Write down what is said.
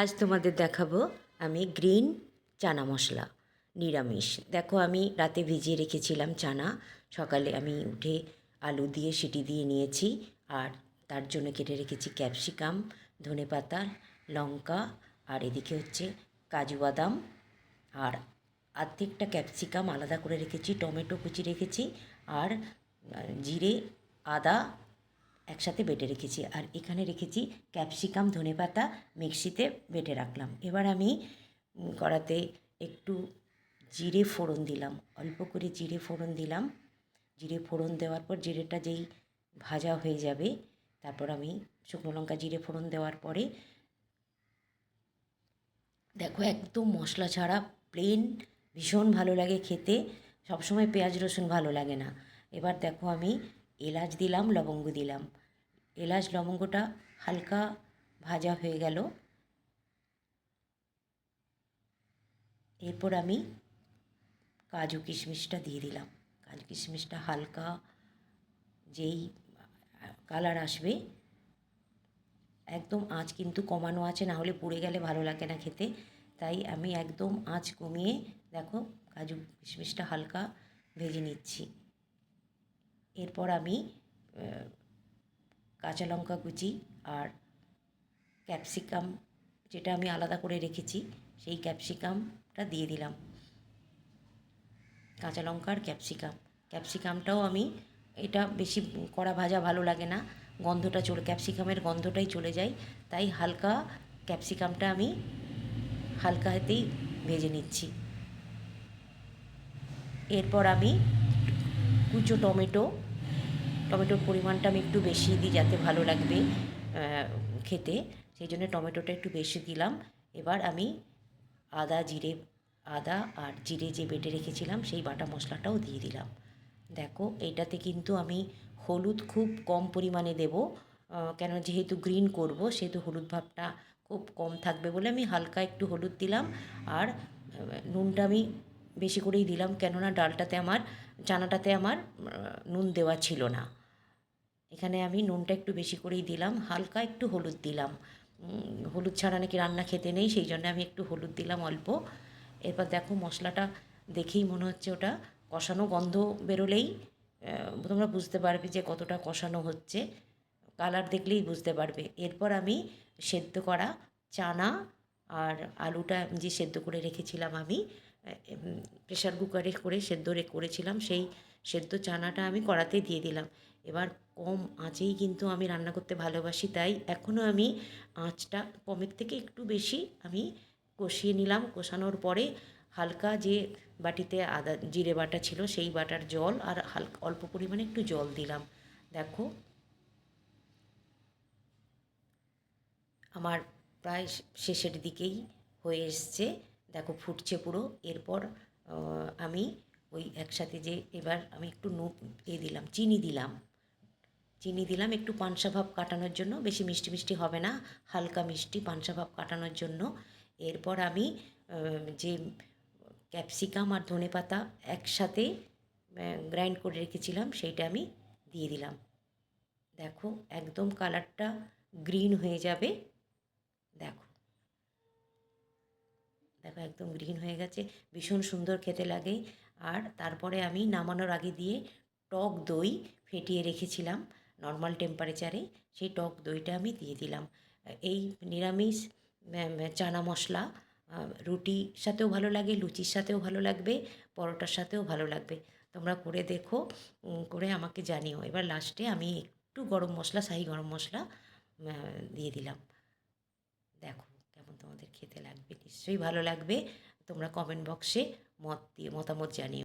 আজ তোমাদের দেখাবো আমি গ্রিন চানা মশলা, নিরামিষ। দেখো আমি রাতে ভিজিয়ে রেখেছিলাম চানা, সকালে আমি উঠে আলু দিয়ে সিটি দিয়ে নিয়েছি আর তার জন্য কেটে রেখেছি ক্যাপসিকাম ধনেপাতা লঙ্কা আর এদিকে হচ্ছে কাজু বাদাম আর আর্ধেকটা ক্যাপসিকাম আলাদা করে রেখেছি, টমেটো কুচি রেখেছি আর জিরে, আদা একসাথে বেটে রেখেছি। আর এখানে রেখেছি ক্যাপসিকাম ধনেপাতা মিক্সিতে বেটে রাখলাম। এবার আমি কড়াতে একটু জিরে ফোড়ন দিলাম। অল্প করে জিরে ফোড়ন দিলাম। জিরে ফোড়ন দেওয়ার পর জিরেটা যেই ভাজা হয়ে যাবে, তারপর আমি শুকনো লঙ্কা জিরে ফোড়ন দেওয়ার পরে দেখো একদম মশলা ছাড়া প্লেন ভীষণ ভালো লাগে খেতে। সবসময় পেঁয়াজ, রসুন ভালো লাগে না। এবার দেখো আমি এলাচ দিলাম, লবঙ্গ দিলাম। এলাচ লবঙ্গটা হালকা ভাজা হয়ে গেল। এরপর আমি কাজু কিশমিশটা দিয়ে দিলাম। কাজু কিশমিশটা হালকা যেই কালার আসবে, একদম আঁচ কিন্তু কমানো আছে, না হলে পুড়ে গেলে ভালো লাগে না খেতে। তাই আমি একদম আঁচ কমিয়ে দেখো কাজু কিশমিশটা হালকা ভেজে নিচ্ছি। এরপর আমি কাঁচা লঙ্কা কুচি আর ক্যাপসিকাম, যেটা আমি আলাদা করে রেখেছি, সেই ক্যাপসিকামটা দিয়ে দিলাম। কাঁচা লঙ্কা আর ক্যাপসিকাম। ক্যাপসিকামটাও আমি, এটা বেশি কড়া ভাজা ভালো লাগে না, গন্ধটা চলে, ক্যাপসিকামের গন্ধটাই চলে যায়, তাই হালকা ক্যাপসিকামটা আমি হালকা হাতেই ভেজে নিচ্ছি। এরপর আমি কুচো টমেটো টমেটোর পরিমাণটা আমি একটু বেশি দিই যাতে ভালো লাগবে খেতে। সেই জন্য টমেটোটা একটু বেশি দিলাম। এবার আমি আদা, জিরে, আদা আর জিরে যে বেটে রেখেছিলাম, সেই বাটা মশলাটাও দিয়ে দিলাম। দেখো এইটাতে কিন্তু আমি হলুদ খুব কম পরিমাণে দেব কেন যেহেতু গ্রিন করব, সেহেতু হলুদ ভাবটা খুব কম থাকবে বলে আমি হালকা একটু হলুদ দিলাম। আর নুনটা আমি বেশি করেই দিলাম, কেননা ডালটাতে আমার, চানাটাতে আমার নুন দেওয়া ছিল না। এখানে আমি নুনটা একটু বেশি করেই দিলাম, হালকা একটু হলুদ দিলাম। হলুদ ছাড়া নাকি রান্না খেতে নেই, সেই জন্য আমি একটু হলুদ দিলাম অল্প। এরপর দেখো মশলাটা দেখেই মনে হচ্ছে ওটা কষানো গন্ধ বেরোলেই তোমরা বুঝতে পারবে যে কতটা কষানো হচ্ছে। কালার দেখলেই বুঝতে পারবে। এরপর আমি সেদ্ধ করা চানা আর আলুটা যে সেদ্ধ করে রেখেছিলাম আমি প্রেশার কুকারে করে সেদ্ধ করেছিলাম, সেই সেদ্ধ চানাটা আমি কড়াতে দিয়ে দিলাম। এবার কম আঁচেই কিন্তু আমি রান্না করতে ভালোবাসি, তাই এখনও আমি আঁচটা কমের থেকে একটু বেশি আমি কষিয়ে নিলাম। কষানোর পরে হালকা যে বাটিতে আদা, জিরে বাটা ছিল সেই বাটার জল আর হালকা, অল্প পরিমাণে একটু জল দিলাম। দেখো, আমার প্রায় শেষের দিকেই হয়ে এসছে। দেখো, ফুটছে পুরো। এরপর আমি ওই একসাথে যে এবার আমি একটু নুন এ দিলাম, চিনি দিলাম। চিনি দিলাম, একটু পানসা ভাব কাটানোর জন্য। বেশি মিষ্টি মিষ্টি হবে না, হালকা মিষ্টি পানসা ভাব কাটানোর জন্য। এরপর আমি যে ক্যাপসিকাম আর ধনেপাতা একসাথে গ্রাইন্ড করে রেখেছিলাম, সেইটা আমি দিয়ে দিলাম। দেখো, একদম কালারটা গ্রিন হয়ে যাবে। দেখো। দেখো, একদম গ্রিন হয়ে গেছে, ভীষণ সুন্দর খেতে লাগে। আর তারপরে আমি নামানোর আগে দিয়ে টক দই ফেটিয়ে রেখেছিলাম। নর্মাল টেম্পারেচারে সেই টক দইটা আমি দিয়ে দিলাম। এই নিরামিষ চানা মশলা রুটির সাথেও ভালো লাগে, লুচির সাথেও ভালো লাগবে, পরোটার সাথেও ভালো লাগবে। তোমরা করে দেখো করে আমাকে জানিও। এবার লাস্টে আমি একটু গরম মশলা, শাহি গরম মশলা দিয়ে দিলাম। দেখো কেমন তোমাদের খেতে লাগবে, নিশ্চয়ই ভালো লাগবে। তোমরা কমেন্ট বক্সে মত দিয়ে, মতামত জানিও।